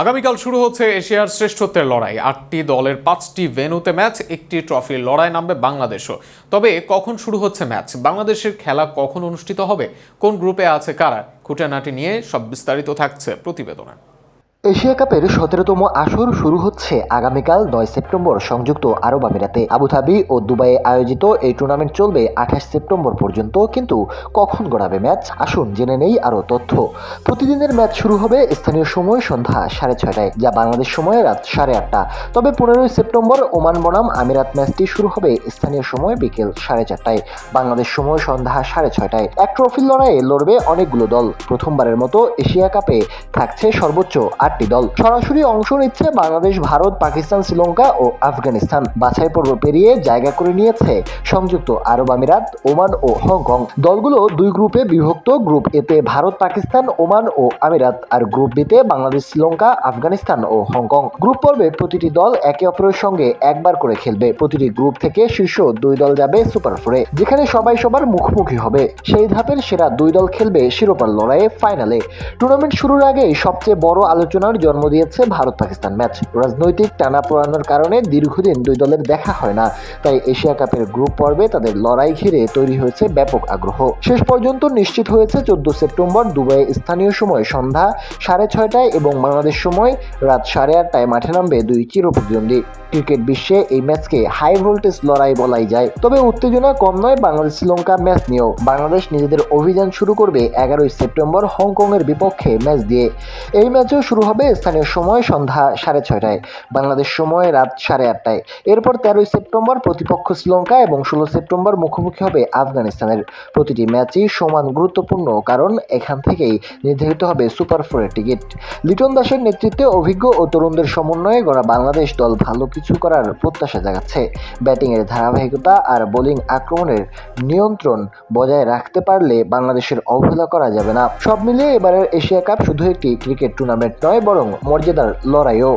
আগামীকাল শুরু হচ্ছে এশিয়ার শ্রেষ্ঠত্বের লড়াই। আটটি দলের পাঁচটি ভেনুতে ম্যাচ, একটি ট্রফির লড়াই নামবে বাংলাদেশও। তবে কখন শুরু হচ্ছে ম্যাচ? বাংলাদেশের খেলা কখন অনুষ্ঠিত হবে? কোন গ্রুপে আছে কারা? খুঁটানাটি নিয়ে সব বিস্তারিত থাকছে প্রতিবেদনে। এশিয়া কাপের সতেরোতম আসর শুরু হচ্ছে আগামীকাল নয় সেপ্টেম্বর সংযুক্ত আরব আমিরাতে। আবুধাবি ও দুবাইয়ে আয়োজিত এই টুর্নামেন্ট চলবে আঠাশ সেপ্টেম্বর পর্যন্ত, কিন্তু কখন গড়াবে ম্যাচ আসুন জেনে নেই আরও তথ্য। প্রতিদিনের ম্যাচ শুরু হবে স্থানীয় সময় সন্ধ্যা সাড়ে ছয়টায়, যা বাংলাদেশ সময় রাত সাড়ে আটটা। তবে পনেরোই সেপ্টেম্বর ওমান বনাম আমিরাত ম্যাচটি শুরু হবে স্থানীয় সময় বিকেল সাড়ে চারটায়, বাংলাদেশ সময় সন্ধ্যা সাড়ে ছয়টায়। এক ট্রফির লড়াইয়ে লড়বে অনেকগুলো দল। প্রথমবারের মতো এশিয়া কাপে থাকছে সর্বোচ্চ আটটি দল সরাসরি অংশ নিচ্ছে বাংলাদেশ, ভারত, পাকিস্তান, শ্রীলঙ্কা ও আফগানিস্তান। বাছাই পর্ব পেরিয়ে জায়গা করে নিয়েছে সংযুক্ত আরব আমিরাত, ওমান ও হংকং। দলগুলো দুই গ্রুপে বিভক্ত। গ্রুপ এতে ভারত, পাকিস্তান, ওমান ও আমিরাত আর গ্রুপ বিতে বাংলাদেশ, শ্রীলঙ্কা, আফগানিস্তান ও হংকং। গ্রুপ পর্বে প্রতিটি দল একে অপরের সঙ্গে একবার করে খেলবে। প্রতিটি গ্রুপ থেকে শীর্ষ দুই দল যাবে সুপার ফোরে, যেখানে সবাই সবার মুখোমুখি হবে। সেই ধাপের সেরা দুই দল খেলবে শিরোপার লড়াইয়ে ফাইনালে। টুর্নামেন্ট শুরুর আগে সবচেয়ে বড় আলোচনার জন্ম দিয়েছে ভারত পাকিস্তান ম্যাচ। রাজনৈতিক টানা পোড়ানোর কারণে দীর্ঘদিন দুই দলের দেখা হয় না। তাই এশিয়া কাপের গ্রুপ পর্বে তাদের লড়াই ঘিরে তৈরি হয়েছে ব্যাপক আগ্রহ। শেষ পর্যন্ত নিশ্চিত হয়েছে চোদ্দ সেপ্টেম্বর দুবাই স্থানীয় সময় সন্ধ্যা সাড়ে ছয়টায় এবং বাংলাদেশ সময় রাত সাড়ে আটটায় মাঠে নামবে দুই চিরপ্রতিদ্বন্দ্বী। ক্রিকেট বিশ্বে এই ম্যাচকে হাই ভোল্টেজ লড়াই বলাই যায়। তবে উত্তেজনা কম নয় বাংলাদেশ শ্রীলঙ্কা ম্যাচ নিয়েও। বাংলাদেশ নিজেদের অভিযান শুরু করবে এগারোই সেপ্টেম্বর হংকংয়ের বিপক্ষে ম্যাচ দিয়ে। এই ম্যাচও শুরু হবে স্থানীয় সময় সন্ধ্যা সাড়ে ছয়টায়, বাংলাদেশ সময় রাত সাড়ে আটটায়। এরপর তেরোই সেপ্টেম্বর প্রতিপক্ষ শ্রীলঙ্কা এবং ষোলো সেপ্টেম্বর মুখোমুখি হবে আফগানিস্তানের। প্রতিটি ম্যাচই সমান গুরুত্বপূর্ণ কারণ এখান থেকেই নির্ধারিত হবে সুপার ফোরের টিকিট। লিটন দাসের নেতৃত্বে অভিজ্ঞ ও তরুণদের সমন্বয়ে গড়া বাংলাদেশ দল ভালো কিছু করার প্রত্যাশা জাগাচ্ছে। ব্যাটিংয়ের ধারাবাহিকতা আর বোলিং আক্রমণের নিয়ন্ত্রণ বজায় রাখতে পারলে বাংলাদেশের অবহেলা করা যাবে না। সব মিলিয়ে এবারের এশিয়া কাপ শুধু একটি ক্রিকেট টুর্নামেন্ট নয়, বরং মর্যাদার লড়াইও।